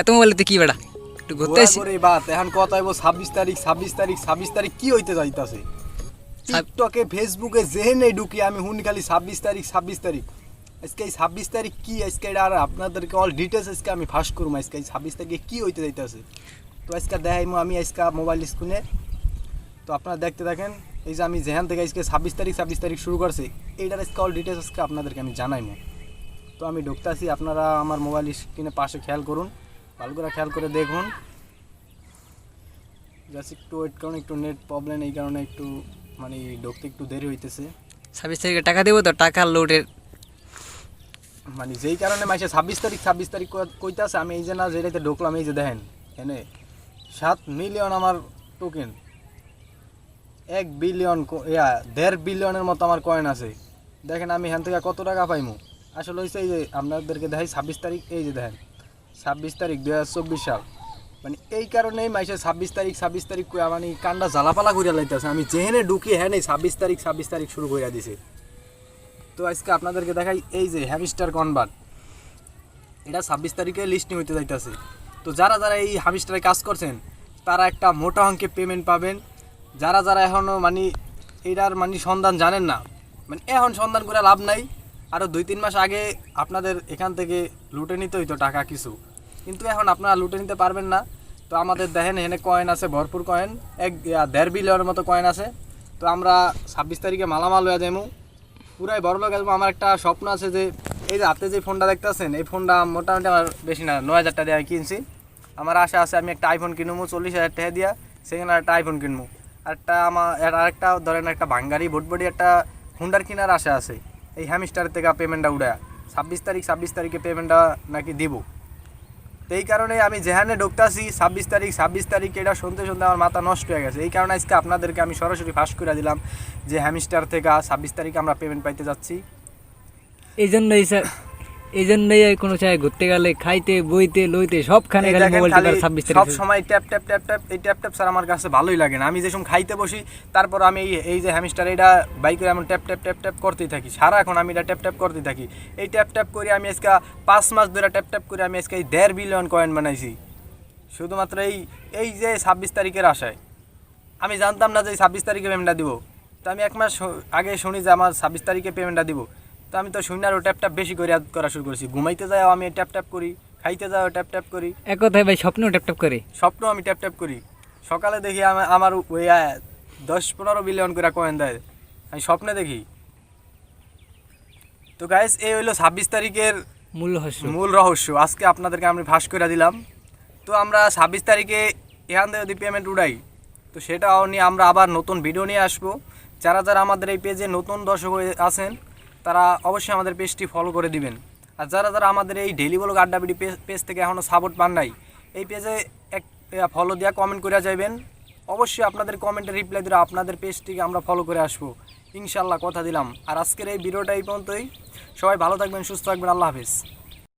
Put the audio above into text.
এত মোবাইলেতে কি বেড়া? একটু ঘুরতে আসি। ঘোরাঘুরি বাত এখন কথা হইব? ছাব্বিশ তারিখ ছাব্বিশ তারিখ ছাব্বিশ তারিখ কি হইতে যাইতাছে? টিকটকে ফেসবুকে যেহেনে ঢুকি আমি হুন খালি ছাব্বিশ তারিখ ছাব্বিশ তারিখ। আজকে এই ছাব্বিশ তারিখ কি? আজকে আর আপনাদেরকে অল ডিটেলস আজকে আমি ফাঁস করব। আজকে এই ছাব্বিশ তারিখে কি হইতে যাইতাছে? তো আজকে দেখাইমো আমি আজকে মোবাইল স্ক্রিনে তো আপনারা দেখতে থাকেন এই যে আমি যেখান থেকে আজকে ছাব্বিশ তারিখ ছাব্বিশ তারিখ শুরু করছি এইটার আজকে অল ডিটেলস আজকে আপনাদেরকে আমি জানাইমো। তো আমি ঢুকতেছি আপনারা আমার মোবাইল স্ক্রিনে পাশে খেয়াল করুন। ভালো করে খেয়াল করে দেখুন। জাস্ট একটু ওয়েট করুন একটু নেট প্রবলেম এই কারণে একটু মানে ঢুকতে একটু দেরি হইতেছে। ছাব্বিশ তারিখে টাকা দেবো তো টাকা লোডের মানে যেই কারণে মাসে ছাব্বিশ তারিখ ছাব্বিশ তারিখ কইতাছে আমি এই যে না যেটাতে ঢুকলাম এই যে দেখেন এনে সাত মিলিয়ন আমার টোকেন এক বিলিয়ন ইয়া দেড় বিলিয়নের মতো আমার কয়েন আছে। দেখেন আমি এখান থেকে কত টাকা পাইমু? আসলে হয়েছে এই যে আপনাদেরকে দেখাই ছাব্বিশ তারিখ এই যে দেখেন। ছাব্বিশ তারিখ দু হাজার চব্বিশ সাল। মানে এই কারণেই মাইসে ছাব্বিশ তারিখ ছাব্বিশ তারিখ কইয়া মানে কান্ডা জ্বালাপালা করিয়া লাইতেছে। আমি যেহেনে ঢুকি হ্যাঁ নেই ছাব্বিশ তারিখ ছাব্বিশ তারিখ শুরু করিয়া দিছে। তো আজকে আপনাদেরকে দেখাই এই যে হ্যামিস্টার কনভার্ট। এটা ছাব্বিশ তারিখে লিস্টিং হইতে যাইতেছে। তো যারা যারা এই হ্যামিস্টারে কাজ করছেন, তারা একটা মোটা অঙ্কে পেমেন্ট পাবেন। যারা যারা এখনও মানে এটার মানে সন্ধান জানেন না মানে এখন সন্ধান করে লাভ নাই। আরও দুই তিন মাস আগে আপনাদের এখান থেকে লুটে নিতে হইতো টাকা কিছু। কিন্তু এখন আপনারা লুটে নিতে পারবেন না। তো আমাদের দেখেন এখানে কয়েন আছে, ভরপুর কয়েন এক দেড় বিলিয়নের মতো কয়েন আছে। তো আমরা ছাব্বিশ তারিখে মালামাল হয়ে যাব পুরাই বড় লোক আসব। আমার একটা স্বপ্ন আছে যে, এই যে হাতে যে ফোনটা দেখতেছেন, এই ফোনটা মোটামুটি আমার বেশি না, নয় হাজার টাকা আমি কিনছি। আমার আশা আছে আমি একটা আইফোন কিনবো, চল্লিশ হাজার টাকা দিয়া সেখানে একটা আইফোন কিনবো। একটা আমার, আর আরেকটা ধরেন একটা ভাঙ্গারি ভোটবডি একটা হুন্ডার কেনার আশা আছে। এই হ্যামিস্টার থেকে পেমেন্টটা উড়ায়। ছাব্বিশ তারিখ, ছাব্বিশ তারিখে পেমেন্টটা নাকি দিব? তো এই কারণে আমি যেখানে ঢুকতাছি, ছাব্বিশ তারিখ ছাব্বিশ তারিখ এটা শুনতে শুনতে আমার মাথা নষ্ট হয়ে গেছে। এই কারণে আজকে আপনাদেরকে আমি সরাসরি ফাঁস করে দিলাম যে হ্যামিস্টার থেকে ছাব্বিশ তারিখে আমরা পেমেন্ট পাইতে যাচ্ছি। এই জন্যই স্যার এই জন্যই কোনো জায়গায় ঘুরতে গেলে খাইতে বইতে লইতে সবখানে খালি মোবাইল টিপার ছাব্বিশ সব সময় ট্যাপ ট্যাপ ট্যাপ ট্যাপ এই ট্যাপ ট্যাপ স্যার আমার কাছে ভালোই লাগে না। আমি যে সময় খাইতে বসি তারপর আমি এই যে হ্যামিস্টার এটা বাইকে এমন ট্যাপ ট্যাপ ট্যাপ ট্যাপ করতেই থাকি। সারা এখন আমি এটা ট্যাপ ট্যাপ করতেই থাকি। এই ট্যাপ ট্যাপ করে আমি আজকে পাঁচ মাস ধরে ট্যাপ ট্যাপ করে আমি আজকে এই দেড় বিলিয়ন কয়েন বানাইছি। শুধুমাত্র এই এই যে ছাব্বিশ তারিখের আশায়। আমি জানতাম না যে ছাব্বিশ তারিখে পেমেন্টটা দিব। তো আমি এক মাস আগে শুনি যে আমার ছাব্বিশ তারিখে পেমেন্টটা দিব। তো আমি তো শুনি ও ট্যাপ ট্যাপ বেশি করে add করা শুরু করেছি। ঘুমাইতে যাও আমি ট্যাপ ট্যাপ করি খাইতে যাও ট্যাপ ট্যাপ করি। এক কথায় ভাই স্বপ্নেও ট্যাপ ট্যাপ করে। স্বপ্ন আমি ট্যাপ ট্যাপ করি। সকালে দেখি আমা- আমার ওই দশ পনেরো বিলিয়ন করে কয়েন দেয়। আমি স্বপ্নে দেখি। তো গাইস এই হইল ছাব্বিশ তারিখের মূল রহস্য। মূল রহস্য। আজকে আপনাদেরকে আমি ফাঁস করে দিলাম। তো আমরা ছাব্বিশ তারিখে এখান থেকে যদি পেমেন্ট উড়াই তো সেটাও নিয়ে আমরা আবার নতুন ভিডিও নিয়ে আসব। যারা যারা আমাদের এই পেজে নতুন দর্শক হয়ে আছেন তারা অবশ্যই আমাদের পেজটি ফলো করে দিবেন। আর যারা যারা আমাদের এই ডেলি বলক আড্ডাবিডি পেজ পেজ থেকে এখনও সাপোর্ট পান নাই, এই পেজে এক ফলো দেওয়া কমেন্ট করে যাবেন অবশ্যই আপনাদের কমেন্টের রিপ্লাই দিলে আপনাদের পেজটিকে আমরা ফলো করে আসব। ইনশাল্লাহ কথা দিলাম। আর আজকের এই ভিডিওটা এই পর্যন্তই। সবাই ভালো থাকবেন, সুস্থ থাকবেন, আল্লাহ হাফিজ।